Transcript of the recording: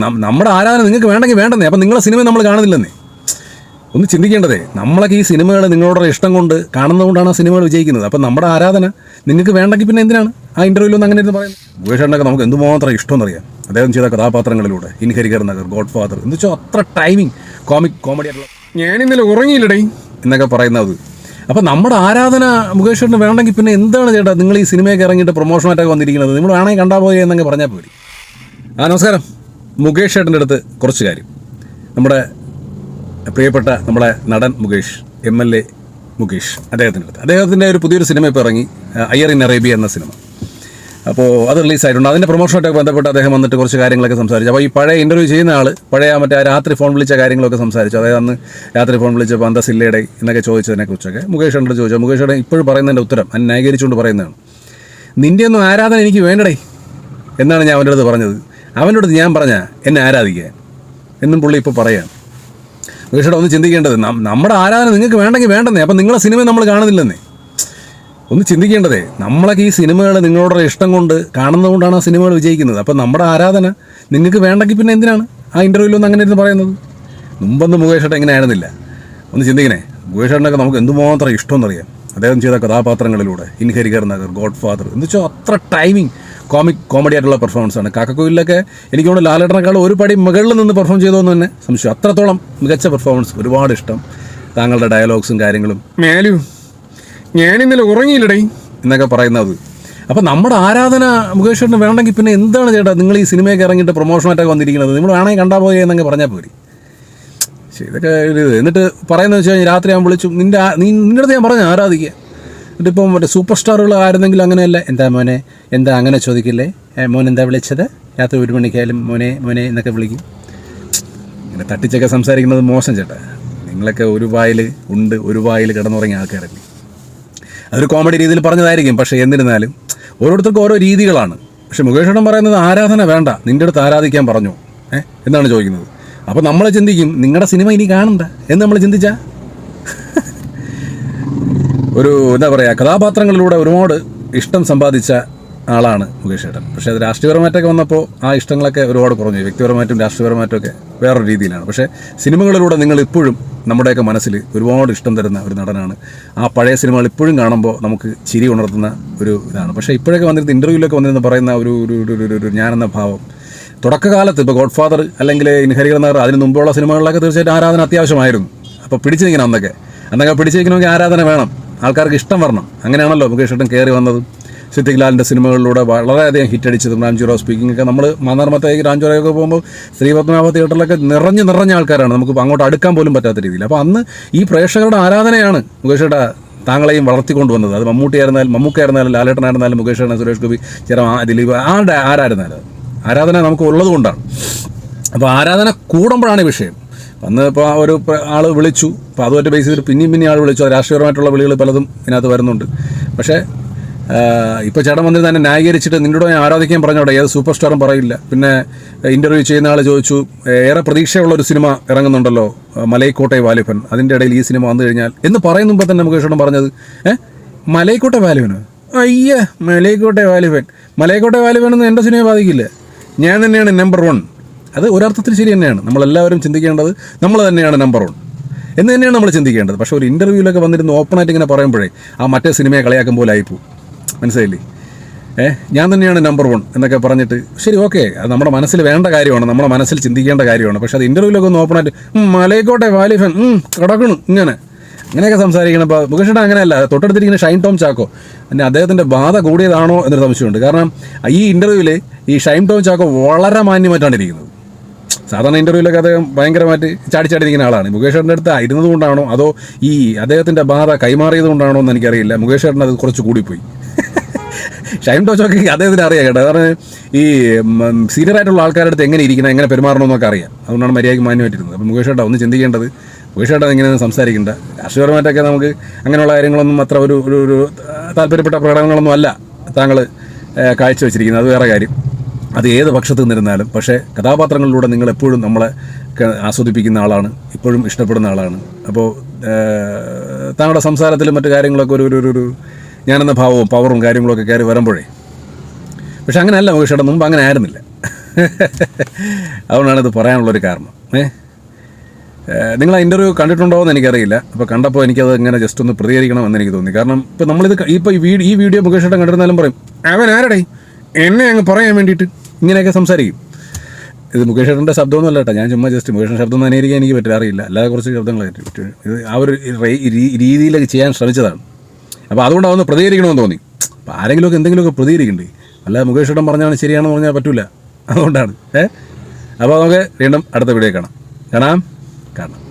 നമ്മുടെ ആരാധന നിങ്ങൾക്ക് വേണ്ടെങ്കിൽ വേണ്ടെന്നേ. അപ്പം നിങ്ങളെ സിനിമ നമ്മൾ കാണുന്നില്ലെന്നേ. ഒന്ന് ചിന്തിക്കേണ്ടതേ നമ്മളൊക്കെ ഈ സിനിമകൾ നിങ്ങളോടുള്ള ഇഷ്ടം കൊണ്ട് കാണുന്നതുകൊണ്ടാണ് ആ സിനിമകൾ വിജയിക്കുന്നത്. അപ്പം നമ്മുടെ ആരാധന നിങ്ങൾക്ക് വേണ്ടെങ്കിൽ പിന്നെ എന്തിനാണ്? ആ ഇന്റർവ്യൂലൊന്നും അങ്ങനെ ഇരുന്ന് പറയുന്നത്. ഉപേഷേട്ടനൊക്കെ നമുക്ക് എന്തുമാത്രം ഇഷ്ടമെന്നറിയാം. അദ്ദേഹം ചെയ്ത കഥാപാത്രങ്ങളിലൂടെ ഇൻഹരികർ നഗർ ഗോഡ് ഫാദർ എന്ന് വെച്ചാൽ അത്ര ടൈമിംഗ് കോമിക് കോമഡി ആയിട്ടുള്ള ഞാൻ ഇന്നലെ ഉറങ്ങിയില്ലടേ. എന്നൊക്കെ പറയുന്നത് അപ്പം നമ്മുടെ ആരാധന മുകേഷേട്ടന് വേണമെങ്കിൽ പിന്നെ എന്താണ് ചേട്ടാ നിങ്ങൾ ഈ സിനിമയൊക്കെ ഇറങ്ങിയിട്ട് പ്രൊമോഷനായിട്ടൊക്കെ വന്നിരിക്കുന്നത്. നിങ്ങൾ വേണമെങ്കിൽ കണ്ടാൽ പോയി എന്നൊക്കെ പറഞ്ഞാൽ പോയി ആ നമസ്കാരം. മുകേഷ് ഏട്ടന്റെ അടുത്ത് കുറച്ച് കാര്യം. നമ്മുടെ പ്രിയപ്പെട്ട നമ്മുടെ നടൻ Mukesh M L A Mukesh അദ്ദേഹത്തിന്റെ അടുത്ത്. അദ്ദേഹത്തിന്റെ ഒരു പുതിയൊരു സിനിമ ഇപ്പോൾ ഇറങ്ങി അയ്യർ ഇൻ അറേബ്യ എന്ന സിനിമ. അപ്പോൾ അത് റിലീസായിട്ടുണ്ട്. അതിന്റെ പ്രൊമോഷനായിട്ടൊക്കെ ബന്ധപ്പെട്ട് അദ്ദേഹം വന്നിട്ട് കുറച്ച് കാര്യങ്ങളൊക്കെ സംസാരിച്ചു. അപ്പോൾ ഈ പഴയ ഇന്റർവ്യൂ ചെയ്യുന്ന ആൾ പഴയ മറ്റേ രാത്രി ഫോൺ വിളിച്ച കാര്യങ്ങളൊക്കെ സംസാരിച്ചു. അതായത് അന്ന് രാത്രി ഫോൺ വിളിച്ചപ്പോൾ എന്താ സില്ലയുടെ എന്നൊക്കെ ചോദിച്ചതിനെ കുറിച്ചൊക്കെ മുകേഷ് എന്നോട് ചോദിച്ചു. മുകേഷ് ഇപ്പോഴും പറയുന്നതിന്റെ ഉത്തരം അന്ന് ന്യായീകരിച്ചുകൊണ്ട് പറയുന്നതാണ്. നിന്റെ ഒന്നും ആരാധന എനിക്ക് വേണ്ടടേ എന്നാണ് ഞാൻ അവന്റെ അടുത്ത് പറഞ്ഞത്. അടുത്ത് ഞാൻ പറഞ്ഞ എന്നെ ആരാധിക്കാൻ എന്നും പുള്ളി ഇപ്പോൾ പറയാം. മുകേഷേട്ടാ ഒന്ന് ചിന്തിക്കേണ്ടത് നമ്മുടെ ആരാധന നിങ്ങൾക്ക് വേണ്ടെങ്കിൽ വേണ്ടെന്നേ അപ്പം നിങ്ങളെ സിനിമ നമ്മൾ കാണുന്നില്ലെന്നേ. ഒന്ന് ചിന്തിക്കേണ്ടതേ നമ്മളൊക്കെ ഈ സിനിമകൾ നിങ്ങളുടെ ഇഷ്ടം കൊണ്ട് കാണുന്നതുകൊണ്ടാണ് ആ സിനിമകൾ വിജയിക്കുന്നത്. അപ്പം നമ്മുടെ ആരാധന നിങ്ങൾക്ക് വേണ്ടെങ്കിൽ പിന്നെ എന്തിനാണ് ആ ഇന്റർവ്യൂലൊന്നും അങ്ങനെ ഇരുന്ന് പറയുന്നത്? മുമ്പൊന്നും മുകേഷേട്ടൻ ഇങ്ങനെ ആയിരുന്നില്ല. ഒന്ന് ചിന്തിക്കണേ മുകേഷേട്ടനൊക്കെ നമുക്ക് എന്തുമാത്രം ഇഷ്ടമെന്നറിയാം അദ്ദേഹം ചെയ്ത കഥാപാത്രങ്ങളിലൂടെ ഇൻഹരികർ നഗർ ഗോഡ് ഫാദർ എന്ന് വെച്ചാൽ അത്ര ടൈമിങ് കോമിക് കോമഡി ആയിട്ടുള്ള പെർഫോമൻസ് ആണ്. കാക്കക്കോയിലൊക്കെ എനിക്ക് തോന്നുന്നു ലാലേട്ടനേക്കാൾ ഒരു പടി മുകളിൽ നിന്ന് പെർഫോം ചെയ്തോന്ന് തന്നെ സംശയം. അത്രത്തോളം മികച്ച പെർഫോമൻസ് ഒരുപാട് ഇഷ്ടം. താങ്കളുടെ ഡയലോഗ്സും കാര്യങ്ങളും. മേലു ഞാൻ ഇന്നലെ ഉറങ്ങിയില്ലടേ. എന്നൊക്കെ പറയുന്നത്. അപ്പം നമ്മുടെ ആരാധന മുകേഷേട്ടന് വേണമെങ്കിൽ പിന്നെ എന്താണ് ചേട്ടാ നിങ്ങൾ ഈ സിനിമയൊക്കെ ഇറങ്ങിയിട്ട് പ്രൊമോഷനായിട്ടൊക്കെ വന്നിരിക്കുന്നത്? നിങ്ങൾ വേണമെങ്കിൽ കണ്ടാൽ പോയി എന്നൊക്കെ പറഞ്ഞാൽ പോരി. പക്ഷേ ഇതൊക്കെ ഒരു ഇത്. എന്നിട്ട് പറയുന്നത് വെച്ച് കഴിഞ്ഞാൽ രാത്രി ഞാൻ വിളിച്ചു നിന്റെ നിന്നടുത്ത് നിന്റെ അടുത്ത് ഞാൻ പറഞ്ഞു ആരാധിക്കുക? ഇപ്പം മറ്റേ സൂപ്പർ സ്റ്റാറുകൾ ആയിരുന്നെങ്കിലും അങ്ങനെയല്ല. എന്താ മോനെ? എന്താ അങ്ങനെ ചോദിക്കില്ലേ? മോൻ എന്താ വിളിച്ചത്? രാത്രി ഒരു മണിക്കായാലും മോനെ മോനെ എന്നൊക്കെ വിളിക്കും. ഇങ്ങനെ തട്ടിച്ചൊക്കെ സംസാരിക്കുന്നത് മോശം ചേട്ടാ. നിങ്ങളൊക്കെ ഒരു വായിൽ ഉണ്ട് ഒരു വായിൽ കിടന്നുറങ്ങിയ ആൾക്കാരല്ലേ. അതൊരു കോമഡി രീതിയിൽ പറഞ്ഞതായിരിക്കും പക്ഷേ എന്നിരുന്നാലും ഓരോരുത്തർക്കും ഓരോ രീതികളാണ്. പക്ഷെ മുകേഷേട്ടൻ പറയുന്നത് ആരാധന വേണ്ട നിന്റെ അടുത്ത് ആരാധിക്കാൻ പറഞ്ഞു. ഏഹ് എന്നാണ് ചോദിക്കുന്നത്. അപ്പോൾ നമ്മൾ ചിന്തിക്കും നിങ്ങളുടെ സിനിമ ഇനി കാണണ്ട എന്ന് നമ്മൾ ചിന്തിച്ചാ? ഒരു എന്താ പറയുക കഥാപാത്രങ്ങളിലൂടെ ഒരുപാട് ഇഷ്ടം സമ്പാദിച്ച ആളാണ് മുകേഷ് ഏട്ടൻ. പക്ഷേ അത് രാഷ്ട്രീയപരമായിട്ടൊക്കെ വന്നപ്പോൾ ആ ഇഷ്ടങ്ങളൊക്കെ ഒരുപാട് കുറഞ്ഞു. വ്യക്തിപരമായിട്ടും രാഷ്ട്രീയപരമായിട്ടും ഒക്കെ വേറൊരു രീതിയിലാണ്. പക്ഷേ സിനിമകളിലൂടെ നിങ്ങൾ ഇപ്പോഴും നമ്മുടെയൊക്കെ മനസ്സിൽ ഒരുപാട് ഇഷ്ടം തരുന്ന ഒരു നടനാണ്. ആ പഴയ സിനിമകൾ ഇപ്പോഴും കാണുമ്പോൾ നമുക്ക് ചിരി ഉണർത്തുന്ന ഒരു ഇതാണ്. പക്ഷേ ഇപ്പോഴൊക്കെ വന്നിരുന്ന ഇന്റർവ്യൂവിലൊക്കെ വന്നിരുന്ന് പറയുന്ന ഒരു ഒരു ഞാനെന്ന ഭാവം. തുടക്കകാലത്ത് ഇപ്പോൾ ഗോഡ് ഫാദർ അല്ലെങ്കിൽ ഇൻഹരികൾ നഗർ അതിന് മുമ്പുള്ള സിനിമകളിലൊക്കെ തീർച്ചയായിട്ടും ആരാധന അത്യാവശ്യമായിരുന്നു. അപ്പോൾ പിടിച്ചു നിൽക്കണം അന്നൊക്കെ. അന്നൊക്കെ പിടിച്ചു നിൽക്കണമെങ്കിൽ ആരാധന വേണം. ആൾക്കാർക്ക് ഇഷ്ടം വരണം. അങ്ങനെയാണല്ലോ മുകേഷ് ഏട്ടൻ കയറി വന്നതും. സിദ്ദിഖ് ലാലിന്റെ സിനിമകളിലൂടെ വളരെയധികം ഹിറ്റ് അടിച്ചതും രാംജീറോ സ്പീക്കിംഗ് ഒക്കെ. നമ്മൾ മന്നാർമത്തേക്ക് രാംജീറോയൊക്കെ പോകുമ്പോൾ ശ്രീപത്മനാഭ തിയേറ്ററിലൊക്കെ നിറഞ്ഞു നിറഞ്ഞ ആൾക്കാരാണ്. നമുക്ക് അങ്ങോട്ട് അടുക്കാൻ പോലും പറ്റാത്ത രീതിയിൽ. അപ്പോൾ അന്ന് ഈ പ്രേക്ഷകരുടെ ആരാധനയാണ് മുകേഷ് ഏട്ടാ താങ്കളെയും വളർത്തിക്കൊണ്ടുവന്നത് അത് മമ്മൂട്ടിയായിരുന്നാലും മമ്മൂക്കായിരുന്നാലും ലാലേട്ടനായിരുന്നാലും മുകേഷ് ഏട്ടൻ സുരേഷ് ഗോപി ചില ദിലീപ് ആരുടെ ആരായിരുന്നാലും ആരാധന നമുക്ക് ഉള്ളതുകൊണ്ടാണ് അപ്പോൾ ആരാധന കൂടുമ്പോഴാണ് വിഷയം. അന്ന് ഇപ്പോൾ ഒരു ആൾ വിളിച്ചു. അപ്പോൾ അതുമായിട്ട് ബേസ് ചെയ്തിട്ട് പിന്നെയും പിന്നെയും ആൾ വിളിച്ചു. രാഷ്ട്രീയപരമായിട്ടുള്ള വിളികൾ പലതും ഇതിനകത്ത് വരുന്നുണ്ട്. പക്ഷേ ഇപ്പോൾ ചേട്ടൻ വന്നിട്ട് തന്നെ ന്യായീകരിച്ചിട്ട് നിന്നോട് ഞാൻ ആരാധിക്കാൻ പറഞ്ഞോടെ ഏത് സൂപ്പർ സ്റ്റാറും പറയില്ല. പിന്നെ ഇന്റർവ്യൂ ചെയ്യുന്ന ആൾ ചോദിച്ചു ഏറെ പ്രതീക്ഷയുള്ള ഒരു സിനിമ ഇറങ്ങുന്നുണ്ടല്ലോ മലൈക്കോട്ടെ വാലിഫൻ. അതിന്റെ ഇടയിൽ ഈ സിനിമ വന്നു കഴിഞ്ഞാൽ. എന്ന് പറയുന്ന മുമ്പ് തന്നെ നമുക്ക് ഇഷ്ടം പറഞ്ഞത് ഏ മലൈക്കോട്ടെ വാലിഫനോ? അയ്യ മലൈക്കോട്ടെ വാലിഫൻ. മലൈക്കോട്ടെ വാലിഫൻ ഒന്നും എന്റെ സിനിമയെ ബാധിക്കില്ല. ഞാൻ തന്നെയാണ് നമ്പർ വൺ അത് ഒരർത്ഥത്തിൽ ശരി തന്നെയാണ്. നമ്മളെല്ലാവരും ചിന്തിക്കേണ്ടത് നമ്മൾ തന്നെയാണ് നമ്പർ വൺ എന്ന് തന്നെയാണ് നമ്മൾ ചിന്തിക്കേണ്ടത്. പക്ഷേ ഒരു ഇന്റർവ്യൂവിലൊക്കെ വന്നിരുന്ന് ഓപ്പണായിട്ട് ഇങ്ങനെ പറയുമ്പോഴേ ആ മറ്റേ സിനിമയെ കളിയാക്കും പോലെ ആയിപ്പോവും. മനസ്സിലായില്ലേ? ഏ ഞാൻ തന്നെയാണ് നമ്പർ വൺ എന്നൊക്കെ പറഞ്ഞിട്ട് ശരി ഓക്കെ അത് നമ്മുടെ മനസ്സിൽ വേണ്ട കാര്യമാണ്. നമ്മുടെ മനസ്സിൽ ചിന്തിക്കേണ്ട കാര്യമാണ്. പക്ഷേ അത് ഇന്റർവ്യൂവിലൊക്കെ ഒന്ന് ഓപ്പണായിട്ട് "ഉം, മലയക്കോട്ടെ വാലിഫൻ കിടക്കണം ഇങ്ങനെ. അങ്ങനെയൊക്കെ സംസാരിക്കണം ഇപ്പോൾ മുകേഷേട്ടൻ അങ്ങനെയല്ല തൊട്ടടുത്തിരിക്കുന്ന ഷൈൻ ടോം ചാക്കോ. പിന്നെ അദ്ദേഹത്തിന്റെ ബാധ കൂടിയതാണോ എന്നൊരു സംശയമുണ്ട്. കാരണം ഈ ഇന്റർവ്യൂവിൽ ഈ ഷൈൻ ടോം ചാക്കോ വളരെ മാന്യമായിട്ടാണ് ഇരിക്കുന്നത്. സാധാരണ ഇന്റർവ്യൂലൊക്കെ അദ്ദേഹം ഭയങ്കരമായിട്ട് ചാടിച്ചാടിയിരിക്കുന്ന ആളാണ്. മുകേഷ് ചേട്ടന്റെ അടുത്ത് ഇരുന്നത് കൊണ്ടാണോ അതോ ഈ അദ്ദേഹത്തിന്റെ ബാധ കൈമാറിയത് കൊണ്ടാണോ എന്ന് എനിക്കറിയില്ല. മുകേഷ് ചേട്ടൻ അത് കുറച്ച് കൂടിപ്പോയി. ഷൈൻ ടോച്ചൊക്കെ അദ്ദേഹത്തിന് അറിയാം കേട്ടോ. കാരണം ഈ സീനിയർ ആയിട്ടുള്ള ആൾക്കാരുടെ അടുത്ത് എങ്ങനെ ഇരിക്കണം എങ്ങനെ പെരുമാറണമെന്നൊക്കെ അറിയാം. അതുകൊണ്ടാണ് മര്യാദയ്ക്ക് മാന്യമായിട്ടിരുന്നത്. അപ്പോൾ മുകേഷ് ചേട്ടാ ഒന്ന് ചിന്തിക്കേണ്ടത് മുകേഷ് ചേട്ടൻ ഇങ്ങനെ സംസാരിക്കേണ്ട. രാഷ്ട്രീയപരമായിട്ടൊക്കെ നമുക്ക് അങ്ങനെയുള്ള കാര്യങ്ങളൊന്നും അത്ര ഒരു ഒരു താല്പര്യപ്പെട്ട പ്രകടനങ്ങളൊന്നും അല്ല താങ്കൾ കാഴ്ചവെച്ചിരിക്കുന്നത്. അത് വേറെ കാര്യം. അത് ഏത് പക്ഷത്ത് നിന്നിരുന്നാലും പക്ഷേ കഥാപാത്രങ്ങളിലൂടെ നിങ്ങൾ എപ്പോഴും നമ്മളെ ആസ്വദിപ്പിക്കുന്ന ആളാണ് ഇപ്പോഴും ഇഷ്ടപ്പെടുന്ന ആളാണ്. അപ്പോൾ താങ്കളുടെ സംസാരത്തിലും മറ്റു കാര്യങ്ങളൊക്കെ ഒരു ഒരു ഒരു- ഞാനെന്ന ഭാവവും പവറും കാര്യങ്ങളൊക്കെ കയറി വരുമ്പോഴേ. പക്ഷെ അങ്ങനെയല്ല മുകേഷേട്ടൻ മുമ്പ് അങ്ങനെ ആയിരുന്നില്ല. അതുകൊണ്ടാണ് ഇത് പറയാനുള്ളൊരു കാരണം. ഏ? നിങ്ങൾ ആ ഇന്റർവ്യൂ കണ്ടിട്ടുണ്ടോ എന്ന് എനിക്കറിയില്ല. അപ്പോൾ കണ്ടപ്പോൾ എനിക്കത് ഇങ്ങനെ ജസ്റ്റ് ഒന്ന് പ്രതികരിക്കണം എന്ന് എനിക്ക് തോന്നി. കാരണം ഇപ്പോൾ നമ്മളിത് ഇപ്പോൾ ഈ വീഡിയോ ഈ വീഡിയോ കണ്ടിരുന്നാലും പറയും അവൻ ആരടേ? എന്നെ അങ്ങ് പറയാൻ വേണ്ടിയിട്ട്. ഇങ്ങനെയൊക്കെ സംസാരിക്കും. ഇത് മുകേഷ് ഏട്ടന്റെ ശബ്ദമൊന്നുമല്ല കേട്ടോ. ഞാൻ ചുമ്മാ ജസ്റ്റ് മുകേഷിന്റെ ശബ്ദം അനുകരിക്കാൻ എനിക്ക് പറ്റില്ല അറിയില്ല. അല്ലാതെ കുറച്ച് ശബ്ദങ്ങളായിട്ട് ഇത് ആ ഒരു രീതിയിലൊക്കെ ചെയ്യാൻ ശ്രമിച്ചതാണ്. അപ്പോൾ അതുകൊണ്ട് അതൊന്ന് പ്രതികരിക്കണമെന്ന് തോന്നി. അപ്പോൾ ആരെങ്കിലുമൊക്കെ എന്തെങ്കിലുമൊക്കെ പ്രതികരിക്കണ്ടേ? അല്ലാതെ മുകേഷ് ഏട്ടൻ പറഞ്ഞാണ് ശരിയാണെന്ന് പറഞ്ഞാൽ പറ്റില്ല അതുകൊണ്ടാണ്. ഏ? അപ്പോൾ നമുക്ക് വീണ്ടും അടുത്ത വീഡിയോ കാണാം. കാണാം? കാണാം.